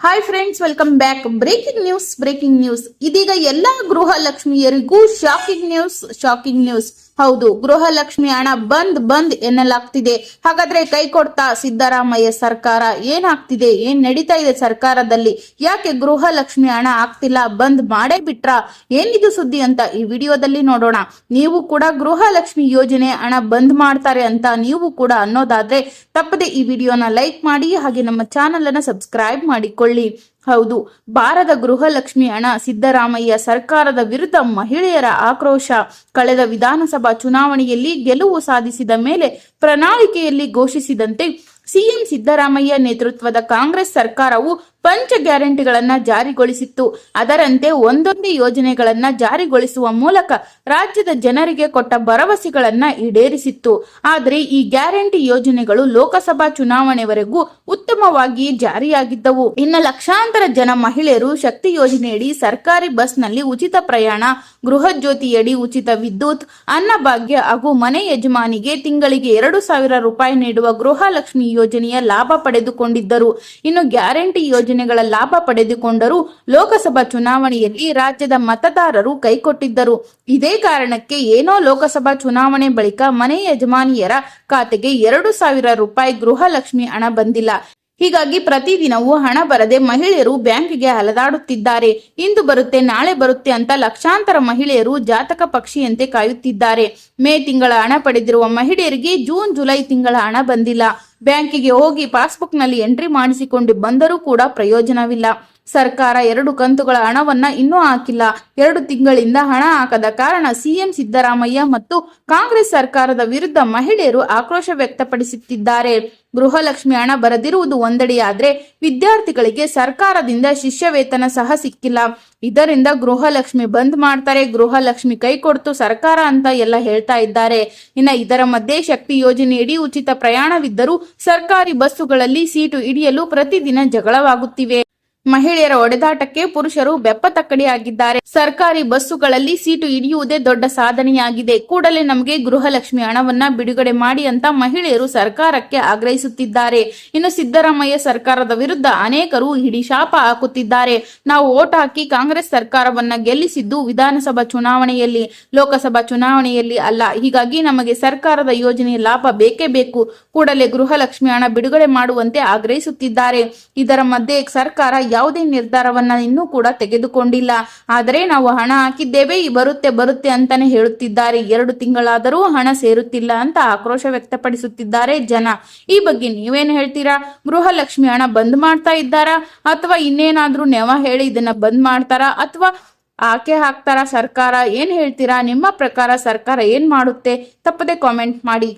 Hi friends welcome back breaking news breaking news ಇದೀಗ ಎಲ್ಲಾ ಗೃಹ ಲಕ್ಷ್ಮಿಯರಿಗೂ ಶಾಕಿಂಗ್ ನ್ಯೂಸ್ ಶಾಕಿಂಗ್ ನ್ಯೂಸ್ ಹೌದು ಗೃಹ ಲಕ್ಷ್ಮಿ ಹಣ ಬಂದ್ ಬಂದ್ ಎನ್ನಲಾಗ್ತಿದೆ. ಹಾಗಾದ್ರೆ ಕೈ ಕೊಡ್ತಾ ಸಿದ್ದರಾಮಯ್ಯ ಸರ್ಕಾರ ಏನಾಗ್ತಿದೆ, ಏನ್ ನಡೀತಾ ಇದೆ ಸರ್ಕಾರದಲ್ಲಿ? ಯಾಕೆ ಗೃಹ ಲಕ್ಷ್ಮಿ ಹಣ ಆಗ್ತಿಲ್ಲ, ಬಂದ್ ಮಾಡೇ ಬಿಟ್ರ? ಏನಿದು ಸುದ್ದಿ ಅಂತ ಈ ವಿಡಿಯೋದಲ್ಲಿ ನೋಡೋಣ. ನೀವು ಕೂಡ ಗೃಹ ಲಕ್ಷ್ಮಿ ಯೋಜನೆ ಹಣ ಬಂದ್ ಮಾಡ್ತಾರೆ ಅಂತ ನೀವು ಕೂಡ ಅನ್ನೋದಾದ್ರೆ ತಪ್ಪದೆ ಈ ವಿಡಿಯೋನ ಲೈಕ್ ಮಾಡಿ ಹಾಗೆ ನಮ್ಮ ಚಾನೆಲ್ ಅನ್ನ ಸಬ್ಸ್ಕ್ರೈಬ್ ಮಾಡಿಕೊಳ್ಳಿ. ಹೌದು ಬಾರದ ಗೃಹಲಕ್ಷ್ಮಿ ಹಣ ಸಿದ್ದರಾಮಯ್ಯ ಸರ್ಕಾರದ ವಿರುದ್ಧ ಮಹಿಳೆಯರ ಆಕ್ರೋಶ. ಕಳೆದ ವಿಧಾನಸಭಾ ಚುನಾವಣೆಯಲ್ಲಿ ಗೆಲುವು ಸಾಧಿಸಿದ ಮೇಲೆ ಪ್ರಣಾಳಿಕೆಯಲ್ಲಿ ಘೋಷಿಸಿದಂತೆ ಸಿಎಂ ಸಿದ್ದರಾಮಯ್ಯ ನೇತೃತ್ವದ ಕಾಂಗ್ರೆಸ್ ಸರ್ಕಾರವು ಪಂಚ ಗ್ಯಾರಂಟಿಗಳನ್ನು ಜಾರಿಗೊಳಿಸಿತ್ತು. ಅದರಂತೆ ಒಂದೊಂದೇ ಯೋಜನೆಗಳನ್ನ ಜಾರಿಗೊಳಿಸುವ ಮೂಲಕ ರಾಜ್ಯದ ಜನರಿಗೆ ಕೊಟ್ಟ ಭರವಸೆಗಳನ್ನ ಈಡೇರಿಸಿತ್ತು. ಆದರೆ ಈ ಗ್ಯಾರಂಟಿ ಯೋಜನೆಗಳು ಲೋಕಸಭಾ ಚುನಾವಣೆವರೆಗೂ ಉತ್ತಮವಾಗಿ ಜಾರಿಯಾಗಿದ್ದವು. ಇನ್ನು ಲಕ್ಷಾಂತರ ಜನ ಮಹಿಳೆಯರು ಶಕ್ತಿ ಯೋಜನೆಯಡಿ ಸರ್ಕಾರಿ ಬಸ್ನಲ್ಲಿ ಉಚಿತ ಪ್ರಯಾಣ ಗೃಹ ಜ್ಯೋತಿಯಡಿ ಉಚಿತ ವಿದ್ಯುತ್, ಅನ್ನಭಾಗ್ಯ ಹಾಗೂ ಮನೆ ಯಜಮಾನಿಗೆ ತಿಂಗಳಿಗೆ ಎರಡು ಸಾವಿರ ರೂಪಾಯಿ ನೀಡುವ ಗೃಹಲಕ್ಷ್ಮಿ ಯೋಜನೆಯ ಲಾಭ ಪಡೆದುಕೊಂಡಿದ್ದರು. ಇನ್ನು ಗ್ಯಾರಂಟಿ ಯೋಜನೆಗಳ ಲಾಭ ಪಡೆದುಕೊಂಡರೂ ಲೋಕಸಭಾ ಚುನಾವಣೆಯಲ್ಲಿ ರಾಜ್ಯದ ಮತದಾರರು ಕೈಕೊಟ್ಟಿದ್ದರು. ಇದೇ ಕಾರಣಕ್ಕೆ ಏನೋ ಲೋಕಸಭಾ ಚುನಾವಣೆ ಬಳಿಕ ಮನೆ ಯಜಮಾನಿಯರ ಖಾತೆಗೆ ಎರಡು ಸಾವಿರ ರೂಪಾಯಿ ಗೃಹಲಕ್ಷ್ಮಿ ಹಣ ಬಂದಿಲ್ಲ. ಹೀಗಾಗಿ ಪ್ರತಿದಿನವೂ ಹಣ ಬರದೆ ಮಹಿಳೆಯರು ಬ್ಯಾಂಕ್ಗೆ ಅಲದಾಡುತ್ತಿದ್ದಾರೆ. ಇಂದು ಬರುತ್ತೆ, ನಾಳೆ ಬರುತ್ತೆ ಅಂತ ಲಕ್ಷಾಂತರ ಮಹಿಳೆಯರು ಜಾತಕ ಪಕ್ಷಿಯಂತೆ ಕಾಯುತ್ತಿದ್ದಾರೆ. ಮೇ ತಿಂಗಳ ಹಣ ಪಡೆದಿರುವ ಮಹಿಳೆಯರಿಗೆ ಜೂನ್, ಜುಲೈ ತಿಂಗಳ ಹಣ ಬಂದಿಲ್ಲ. ಬ್ಯಾಂಕಿಗೆ ಹೋಗಿ ಪಾಸ್ಬುಕ್ನಲ್ಲಿ ಎಂಟ್ರಿ ಮಾಡಿಸಿಕೊಂಡು ಬಂದರೂ ಕೂಡ ಪ್ರಯೋಜನವಿಲ್ಲ. ಸರ್ಕಾರ ಎರಡು ಕಂತುಗಳ ಹಣವನ್ನ ಇನ್ನೂ ಹಾಕಿಲ್ಲ. ಎರಡು ತಿಂಗಳಿಂದ ಹಣ ಹಾಕದ ಕಾರಣ ಸಿಎಂ ಸಿದ್ದರಾಮಯ್ಯ ಮತ್ತು ಕಾಂಗ್ರೆಸ್ ಸರ್ಕಾರದ ವಿರುದ್ಧ ಮಹಿಳೆಯರು ಆಕ್ರೋಶ ವ್ಯಕ್ತಪಡಿಸುತ್ತಿದ್ದಾರೆ. ಗೃಹಲಕ್ಷ್ಮಿ ಹಣ ಬರದಿರುವುದು ಒಂದೆಡೆಯಾದ್ರೆ ವಿದ್ಯಾರ್ಥಿಗಳಿಗೆ ಸರ್ಕಾರದಿಂದ ಶಿಷ್ಯ ವೇತನ ಸಹ ಸಿಕ್ಕಿಲ್ಲ. ಇದರಿಂದ ಗೃಹಲಕ್ಷ್ಮಿ ಬಂದ್ ಮಾಡ್ತಾರೆ, ಗೃಹಲಕ್ಷ್ಮಿ ಕೈ ಕೊಡ್ತು ಸರ್ಕಾರ ಅಂತ ಎಲ್ಲ ಹೇಳ್ತಾ ಇದ್ದಾರೆ. ಇನ್ನ ಇದರ ಮಧ್ಯೆ ಶಕ್ತಿ ಯೋಜನೆಯಡಿ ಉಚಿತ ಪ್ರಯಾಣವಿದ್ದರೂ ಸರ್ಕಾರಿ ಬಸ್ಸುಗಳಲ್ಲಿ ಸೀಟು ಹಿಡಿಯಲು ಪ್ರತಿದಿನ ಜಗಳವಾಗುತ್ತಿವೆ. ಮಹಿಳೆಯರ ಒಡೆದಾಟಕ್ಕೆ ಪುರುಷರು ಬೆಪ್ಪ ತಕ್ಕಡಿಯಾಗಿದ್ದಾರೆ ಸರ್ಕಾರಿ ಬಸ್ಸುಗಳಲ್ಲಿ ಸೀಟು ಹಿಡಿಯುವುದೇ ದೊಡ್ಡ ಸಾಧನೆಯಾಗಿದೆ. ಕೂಡಲೇ ನಮಗೆ ಗೃಹಲಕ್ಷ್ಮಿ ಹಣವನ್ನ ಬಿಡುಗಡೆ ಮಾಡಿ ಅಂತ ಮಹಿಳೆಯರು ಸರ್ಕಾರಕ್ಕೆ ಆಗ್ರಹಿಸುತ್ತಿದ್ದಾರೆ. ಇನ್ನು ಸಿದ್ದರಾಮಯ್ಯ ಸರ್ಕಾರದ ವಿರುದ್ಧ ಅನೇಕರು ಹಿಡಿಶಾಪ ಹಾಕುತ್ತಿದ್ದಾರೆ. ನಾವು ಓಟ್ ಹಾಕಿ ಕಾಂಗ್ರೆಸ್ ಸರ್ಕಾರವನ್ನ ಗೆಲ್ಲಿಸಿದ್ದು ವಿಧಾನಸಭಾ ಚುನಾವಣೆಯಲ್ಲಿ. ಲೋಕಸಭಾ ಚುನಾವಣೆಯಲ್ಲಿ ಅಲ್ಲ. ಹೀಗಾಗಿ ನಮಗೆ ಸರ್ಕಾರದ ಯೋಜನೆಯ ಲಾಭ ಬೇಕೇ ಬೇಕು. ಕೂಡಲೇ ಗೃಹಲಕ್ಷ್ಮಿ ಹಣ ಬಿಡುಗಡೆ ಮಾಡುವಂತೆ ಆಗ್ರಹಿಸುತ್ತಿದ್ದಾರೆ. ಇದರ ಮಧ್ಯೆ ಸರ್ಕಾರ ಯಾವುದೇ ನಿರ್ಧಾರವನ್ನ ಇನ್ನೂ ಕೂಡ ತೆಗೆದುಕೊಂಡಿಲ್ಲ. ಆದರೆ ನಾವು ಹಣ ಹಾಕಿದ್ದೇವೆ ಬರುತ್ತೆ ಬರುತ್ತೆ ಅಂತಾನೆ ಹೇಳುತ್ತಿದ್ದಾರೆ. ಎರಡು ತಿಂಗಳಾದರೂ ಹಣ ಸೇರುತ್ತಿಲ್ಲ ಅಂತ ಆಕ್ರೋಶ ವ್ಯಕ್ತಪಡಿಸುತ್ತಿದ್ದಾರೆ ಜನ. ಈ ಬಗ್ಗೆ ನೀವೇನು ಹೇಳ್ತೀರಾ? ಗೃಹಲಕ್ಷ್ಮಿ ಹಣ ಬಂದ್ ಮಾಡ್ತಾ ಇದ್ದಾರಾ? ಅಥವಾ ಇನ್ನೇನಾದ್ರೂ ನೆವ ಹೇಳಿ ಇದನ್ನ ಬಂದ್ ಮಾಡ್ತಾರಾ? ಅಥವಾ ಆಕೆ ಹಾಕ್ತಾರಾ ಸರ್ಕಾರ? ಏನ್ ಹೇಳ್ತೀರಾ? ನಿಮ್ಮ ಪ್ರಕಾರ ಸರ್ಕಾರ ಏನ್ ಮಾಡುತ್ತೆ? ತಪ್ಪದೆ ಕಾಮೆಂಟ್ ಮಾಡಿ.